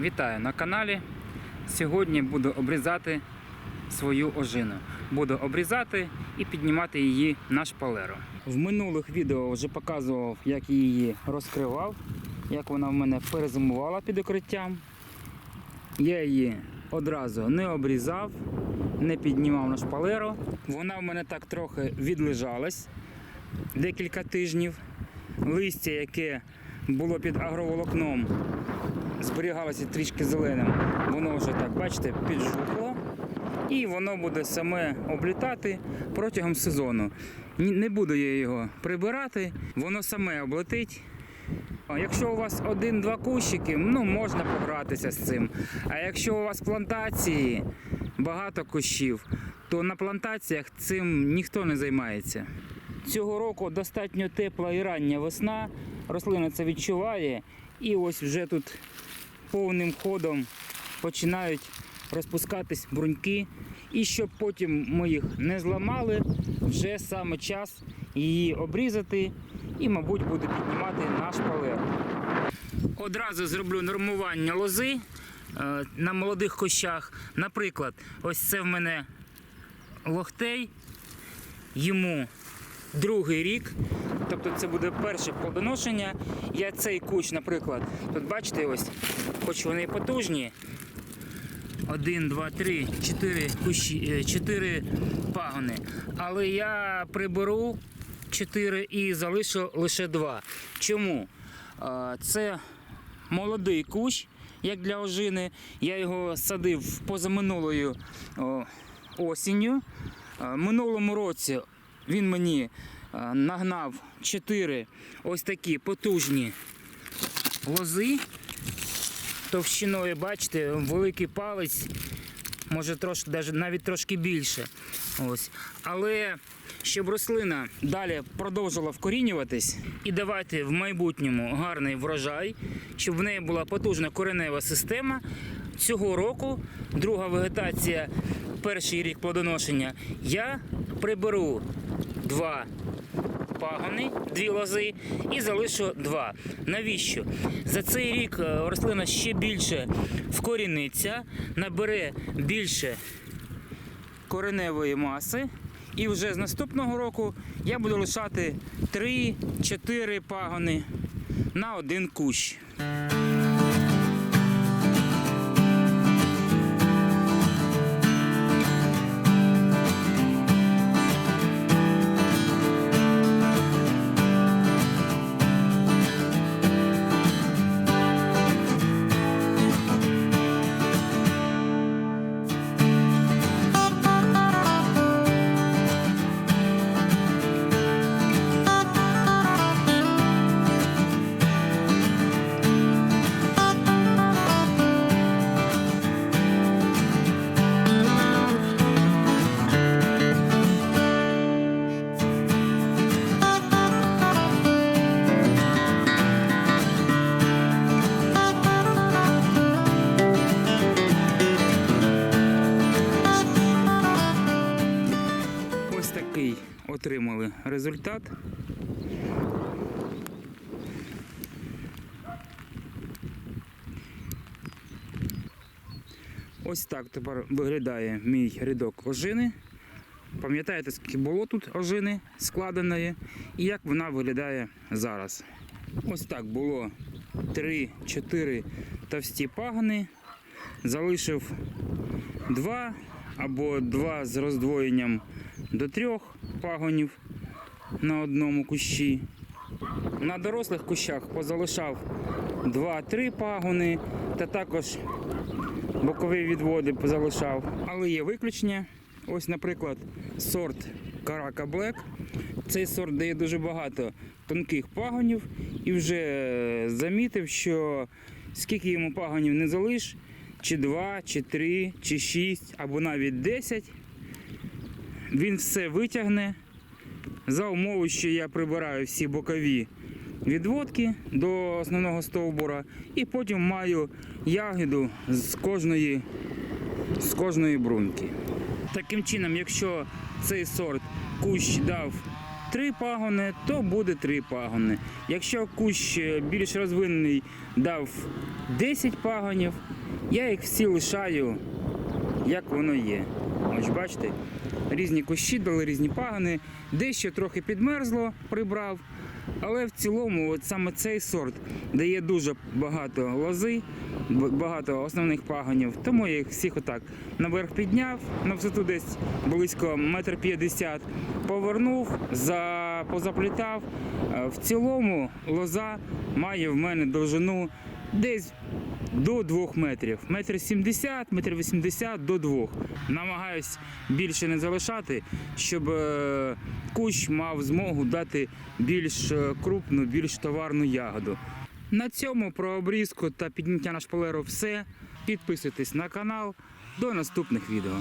Вітаю на каналі. Сьогодні буду обрізати свою ожину. Буду обрізати і піднімати її на шпалеру. В минулих відео вже показував, як її розкривав, як вона в мене перезимувала під укриттям. Я її одразу не обрізав, не піднімав на шпалеру. Вона в мене так трохи відлежалась декілька тижнів. Листя, яке було під агроволокном, зберігалося трішки зеленим, воно вже так, бачите, піджухло. І воно буде саме облітати протягом сезону. Не буду я його прибирати, воно саме облетить. Якщо у вас один-два кущики, ну можна погратися з цим. А якщо у вас плантації, багато кущів, то на плантаціях цим ніхто не займається. Цього року достатньо тепла і рання весна. Рослина це відчуває, і ось вже тут повним ходом починають розпускатись бруньки. І щоб потім ми їх не зламали, вже саме час її обрізати і, мабуть, буду піднімати на шпалеру. Одразу зроблю нормування лози е, на молодих кущах. Наприклад, ось це в мене лохтей, йому другий рік. Тобто це буде перше плодоношення. Я цей кущ, наприклад, тут бачите, ось, хоч вони потужні. Один, два, три, чотири кущі, е, чотири пагони. Але я приберу чотири і залишу лише два. Чому? Це молодий кущ, як для ожини. Я його садив позаминулою осінню. Минулому році він мені нагнав чотири ось такі потужні лози. Товщиною, бачите, великий палець, може трошки, навіть трошки більше. Ось. Але щоб рослина далі продовжила вкорінюватись і давати в майбутньому гарний врожай, щоб в неї була потужна коренева система. Цього року друга вегетація, перший рік плодоношення, я приберу два пагони, дві лози і залишу два. Навіщо? За цей рік е, рослина ще більше вкоріниться, набере більше кореневої маси. І вже з наступного року я буду лишати 3-4 пагони на один кущ. Результат. Ось так тепер виглядає мій рядок ожини. Пам'ятаєте, скільки було тут ожини складеної і як вона виглядає зараз. Ось так було 3-4 товсті пагони. Залишив два або два з роздвоєнням до трьох пагонів на одному кущі. На дорослих кущах позалишав 2-3 пагони та також бокові відводи позалишав. Але є виключення. Ось, наприклад, сорт Карака Black. Цей сорт дає дуже багато тонких пагонів і вже замітив, що скільки йому пагонів не залиш, чи 2, чи 3, чи 6, або навіть 10, він все витягне за умови, що я прибираю всі бокові відводки до основного стовбура, і потім маю ягоду з кожної, з кожної бруньки. Таким чином, якщо цей сорт кущ дав три пагони, то буде три пагони. Якщо кущ е, більш розвинений дав 10 пагонів, я їх всі лишаю, як воно є. Ось бачите, різні кущі дали різні пагони, дещо трохи підмерзло, прибрав. Але в цілому, от саме цей сорт дає дуже багато лози, багато основних пагонів. Тому я їх всіх отак наверх підняв, на висоту десь близько метр п'ятдесят, повернув, за, позаплітав. Е, В цілому лоза має в мене довжину десь до 2 метрів. Метр 70, метр 80 до 2. Намагаюсь більше не залишати, щоб е, кущ мав змогу дати більш е, крупну, більш товарну ягоду. На цьому про обрізку та підняття на шпалеру все. Підписуйтесь на канал. До наступних відео.